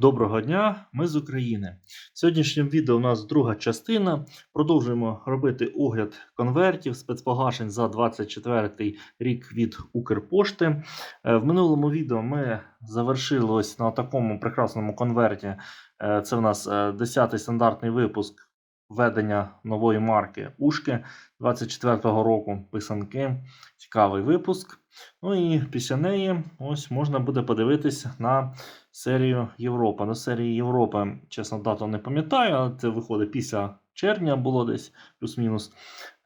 Доброго дня, ми з України. В сьогоднішньому відео у нас друга частина. Продовжуємо робити огляд конвертів спецпогашень за 24 рік від Укрпошти. Е, В минулому відео ми завершили ось на такому прекрасному конверті. Е, Це в нас 10-й стандартний випуск введення нової марки Ушки 24-го року. Писанки. Цікавий випуск. Ну і після неї ось можна буде подивитися на серію Європа. На серії Європа, чесно, дату не пам'ятаю, але це виходить після червня, було десь плюс-мінус.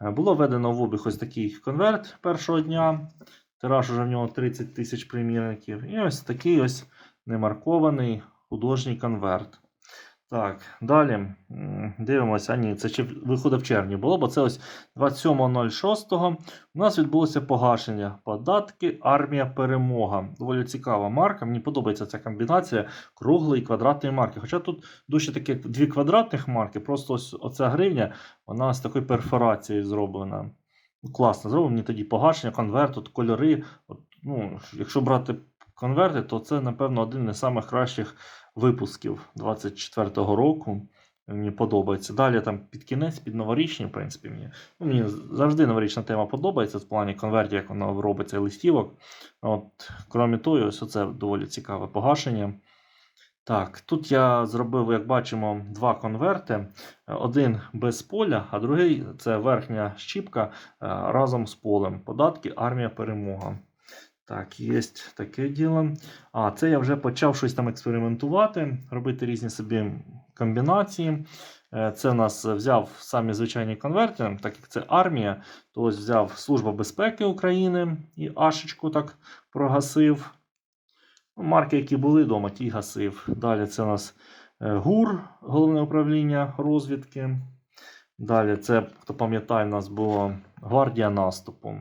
Е, Було введено в обіг ось такий конверт першого дня. Тираж уже в нього 30 тисяч примірників. І ось такий ось немаркований художній конверт. Так, далі дивимося. Ні, це ще виходить в червні було, бо це ось 27.06 у нас відбулося погашення. Податки, армія, перемога. Доволі цікава марка. Мені подобається ця комбінація круглої і квадратної марки. Хоча тут дуже такі дві квадратних марки, просто ось оця гривня, вона з такою перфорацією зроблена. Класно, зроблено мені тоді погашення, конверт, от кольори. От, ну, якщо брати конверти, то це, напевно, один із самих кращих випусків 24-го року. Мені подобається. Далі там під кінець, під новорічні, в принципі, мені. Ну, мені завжди новорічна тема подобається в плані конвертів, як воно робиться листівок. От, крім того, ось оце доволі цікаве погашення. Так, тут я зробив, як бачимо, два конверти. Один без поля, а другий це верхня щіпка е, разом з полем. Податки, армія, перемога. Так, є таке діло. А, це я вже почав щось там експериментувати, робити різні собі комбінації. Е, Це в нас взяв самі звичайні конверти, так як це армія, то ось взяв Служба безпеки України і Ашечку так прогасив. Ну, Марки, які були вдома, ті гасив. Далі це у нас е, ГУР, головне управління розвідки. Далі це, хто пам'ятає, у нас було Гвардія наступу.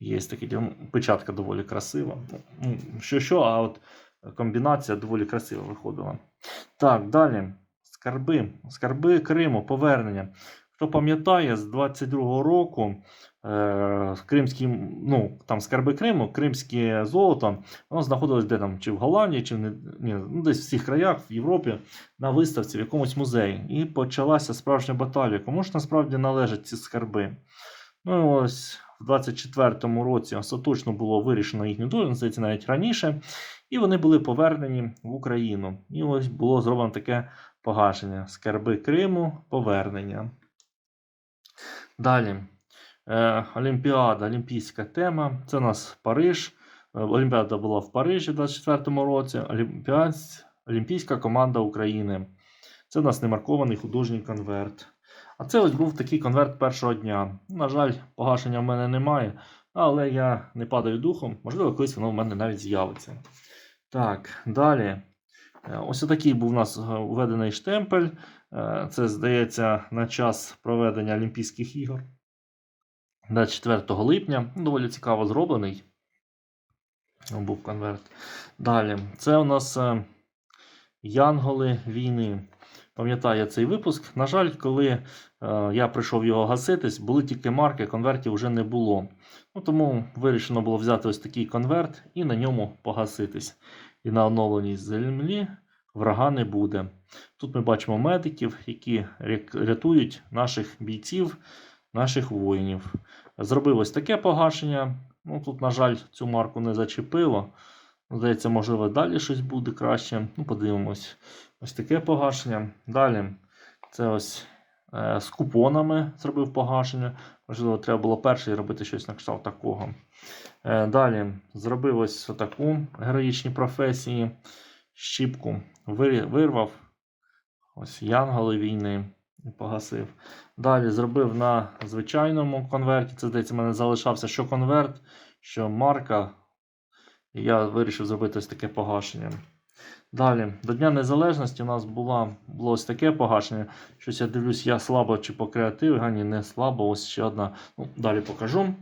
Є таке. Печатка доволі красива. Ну, Що, що, а от комбінація доволі красиво виходила. Так, далі. Скарби. Скарби Криму, повернення. Хто пам'ятає, з 22-го року е, кримські, ну, там скарби Криму, кримське золото, воно знаходилось де там, чи в Голландії, чи в ні, ну, десь в всіх краях, в Європі, на виставці, в якомусь музеї. І почалася справжня баталія. Кому ж насправді належать ці скарби? Ну, і ось в 24-му році остаточно було вирішено їхню долю, здається, навіть раніше, і вони були повернені в Україну. І ось було зроблено таке погашення: скарби Криму, повернення. Далі. Е, Олімпіада, олімпійська тема. Це у нас Париж. Е, Олімпіада була в Парижі в 24-му році. Олімпіад... Олімпійська команда України. Це у нас немаркований художній конверт. А це ось був такий конверт першого дня. На жаль, погашення в мене немає, але я не падаю духом. Можливо, колись воно в мене навіть з'явиться. Так, далі. Е, Ось такий був у нас е, введений штемпель. Е, Це, здається, на час проведення Олімпійських ігор. 24 липня. Доволі цікаво зроблений. Був конверт. Далі. Це у нас Янголи війни. Пам'ятаю цей випуск. На жаль, коли е, я прийшов його гаситись, були тільки марки, конвертів вже не було. Ну, тому вирішено було взяти ось такий конверт і на ньому погаситись. І на оновленій землі врага не буде. Тут ми бачимо медиків, які рятують наших бійців, наших воїнів. Зробив ось таке погашення. Ну, тут, на жаль, цю марку не зачепило. Здається, можливо, далі щось буде краще. Ну, подивимось. Ось таке погашення. Далі це ось е, з купонами зробив погашення. Можливо, треба було перший робити щось на кшталт такого. Е, далі зробив ось таку героїчні професії. Щіпку вирвав. Ось Янголи війни. і Погасив. Далі зробив на звичайному конверті. Це здається, в мене залишався що конверт, що марка. І я вирішив зробити ось таке погашення. Далі, до Дня Незалежності у нас була, було ось таке погашення. Щось я дивлюсь, я слабо чи по креативі, гані не слабо. Ось ще одна. Ну, далі покажу.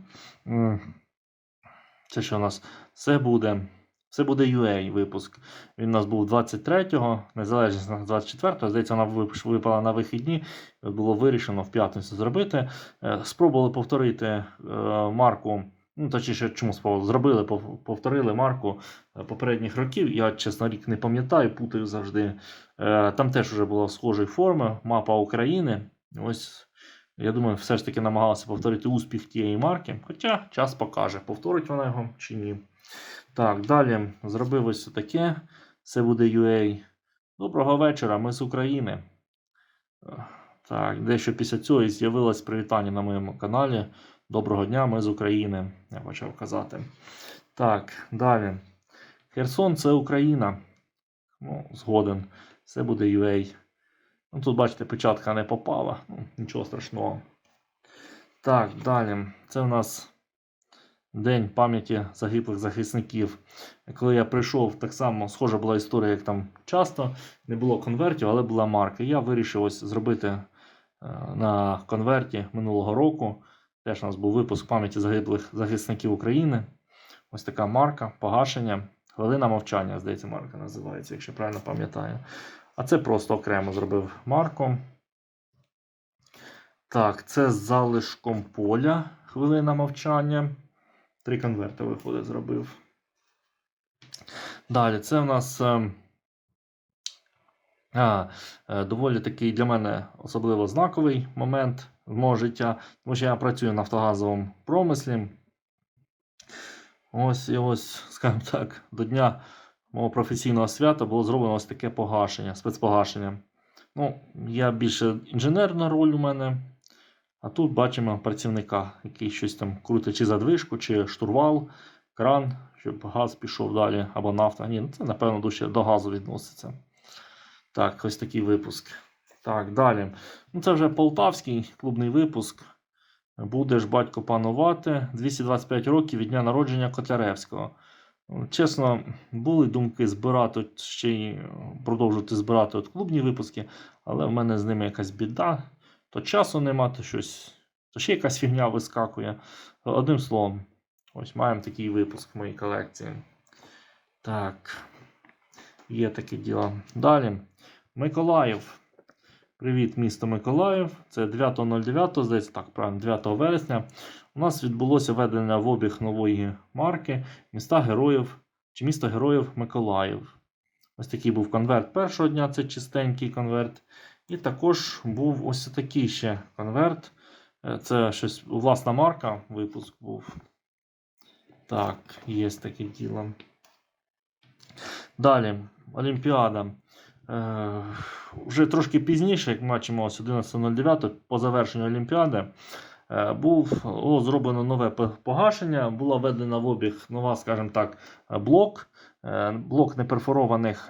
Це що у нас? Це буде. Це буде UA випуск. Він у нас був 23-го, незалежність у 24-го. Здається, вона випала на вихідні. Було вирішено в п'ятницю зробити. Е, Спробували повторити е, марку Ну, точніше, чому? Зробили, повторили марку е, попередніх років. Я, чесно, рік не пам'ятаю, путаю завжди. Е, Там теж вже була схожої форми, мапа України. Ось, я думаю, все ж таки намагалася повторити успіх тієї марки. Хоча час покаже, повторить вона його чи ні. Так, далі зробив ось таке. Це буде UA. Доброго вечора, ми з України. Е, Так, дещо після цього і з'явилось привітання на моєму каналі. Доброго дня, ми з України. Я почав казати. Так, далі. Херсон це Україна. Ну, згоден. Це буде UA. Ну, тут, бачите, печатка не попала. Ну, нічого страшного. Так, далі. Це в нас День пам'яті загиблих захисників. Коли я прийшов, так само схожа була історія, як там часто. Не було конвертів, але була марка. Я вирішив ось зробити е, на конверті минулого року. Теж у нас був випуск пам'яті загиблих захисників України. Ось така марка, погашення. Хвилина мовчання, здається, марка називається, якщо правильно пам'ятаю. А це просто окремо зробив марку. Так, це з залишком поля. Хвилина мовчання. Три конверти виходить, зробив. Далі, це в нас. е, А, е, доволі такий для мене особливо знаковий момент мого життя, тому що я працюю в нафтогазовому промислі. Ось і ось, скажімо так, до дня мого професійного свята було зроблено ось таке погашення, спецпогашення. Ну, я більше інженерна роль у мене. А тут бачимо працівника, який щось там крутить чи задвижку, чи штурвал, кран, щоб газ пішов далі, або нафта. Ні, ну це, напевно, до газу відноситься. Так, ось такий випуск. Так, далі. Ну, це вже полтавський клубний випуск. Будеш батько панувати. 225 років від дня народження Котляревського. Ну, Чесно, були думки збирати ще й продовжувати збирати от клубні випуски, але в мене з ними якась біда. То часу нема, то щось, то ще якась фігня вискакує. Одним словом, ось маємо такий випуск в моїй колекції. Так, є таке діло. Далі. Миколаїв. Привіт, місто Миколаїв. Це 9.09, здається, так, правильно, 9 вересня. У нас відбулося введення в обіг нової марки міста героїв чи місто героїв Миколаїв. Ось такий був конверт першого дня, це чистенький конверт. І також був ось такий ще конверт. Е, Це щось власна марка, випуск був. Так, є таке діло. Далі, Олімпіада. Е, вже трошки пізніше, як бачимо, ось 11.09 по завершенню Олімпіади. е, було зроблено нове погашення, була введена в обіг нова, скажімо так, блок, е, блок неперфорованих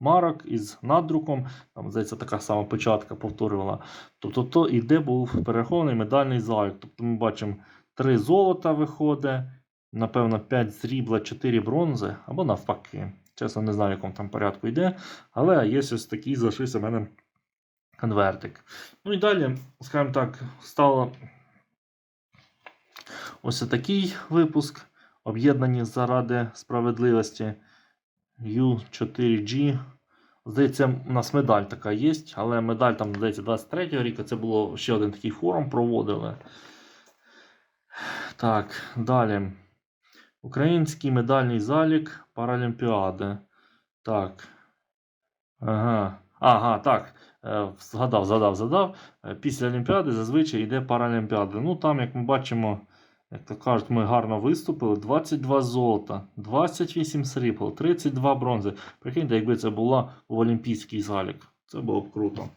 марок із наддруком. Там, здається, така сама печатка повторювала. Тобто, то і де був перерахований медальний залік. Тобто ми бачимо 3 золота виходить, напевно, 5 срібла, 4 бронзи, або навпаки. Чесно, не знаю, в якому там порядку йде. Але є ось такий залишився в мене конвертик. Ну і далі, скажімо так, стало ось такий випуск. Об'єднані заради справедливості U4G. Здається, у нас медаль така є, але медаль там, здається, 23-го ріку. Це було ще один такий форум проводили. Так, далі. Український медальний залік Паралімпіади. Так. Ага. Ага, так. Е, Згадав, згадав, згадав. Е, Після Олімпіади зазвичай йде Паралімпіада. Ну, там, як ми бачимо, як то кажуть, ми гарно виступили. 22 золота, 28 срібл, 32 бронзи. Прикиньте, якби це була в Олімпійський залік. Це було б круто.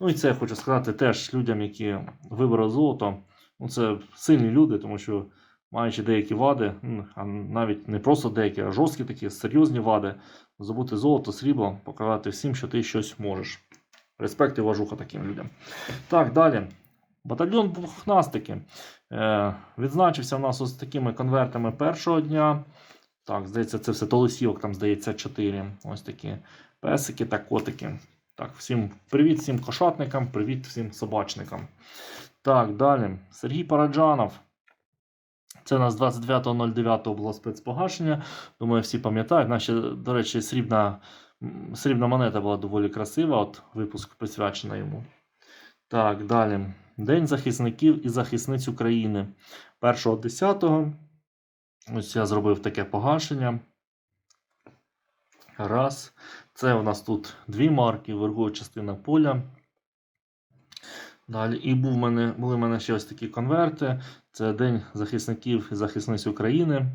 Ну і це я хочу сказати теж людям, які вибрали золото. Ну, це сильні люди, тому що маючи деякі вади, а навіть не просто деякі, а жорсткі такі серйозні вади, здобути золото, срібло, показати всім, що ти щось можеш. Респект і важуха таким людям. Так, далі. Батальйон Бухнастики. Е, відзначився в нас ось такими конвертами першого дня. Так, здається, це все толосівок, там, здається, 4. Ось такі песики та котики. Так, всім привіт всім кошатникам, привіт всім собачникам. Так, далі. Сергій Параджанов. Це у нас 29.09 було спецпогашення. Думаю, всі пам'ятають. Наші, до речі, срібна, срібна монета була доволі красива. От випуск присвячений йому. Так, далі. День захисників і захисниць України. 1.10. Ось я зробив таке погашення. Раз. Це у нас тут дві марки, вергова частина поля. Далі. І був мене, були в мене ще ось такі конверти. Це День захисників і захисниць України.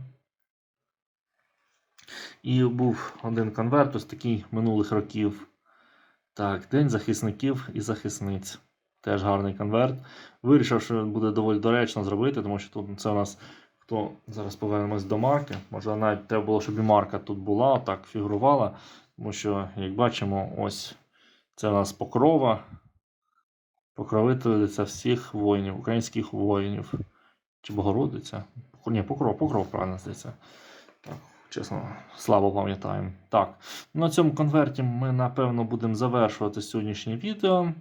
І був один конверт, ось такий минулих років. Так, День захисників і захисниць. Теж гарний конверт. Вирішив, що буде доволі доречно зробити, тому що тут це у нас, хто зараз повернемось до марки. Може, навіть треба було, щоб і марка тут була, так фігурувала. Тому що, як бачимо, ось це у нас покрова. Покровительниця всіх воїнів, українських воїнів. Чи Богородиця? Ні, покров, покров, правильно здається. Так, чесно, слабо пам'ятаємо. Так, на цьому конверті ми, напевно, будемо завершувати сьогоднішнє відео.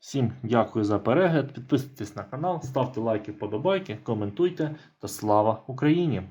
Всім дякую за перегляд. Підписуйтесь на канал, ставте лайки, вподобайки, коментуйте та слава Україні!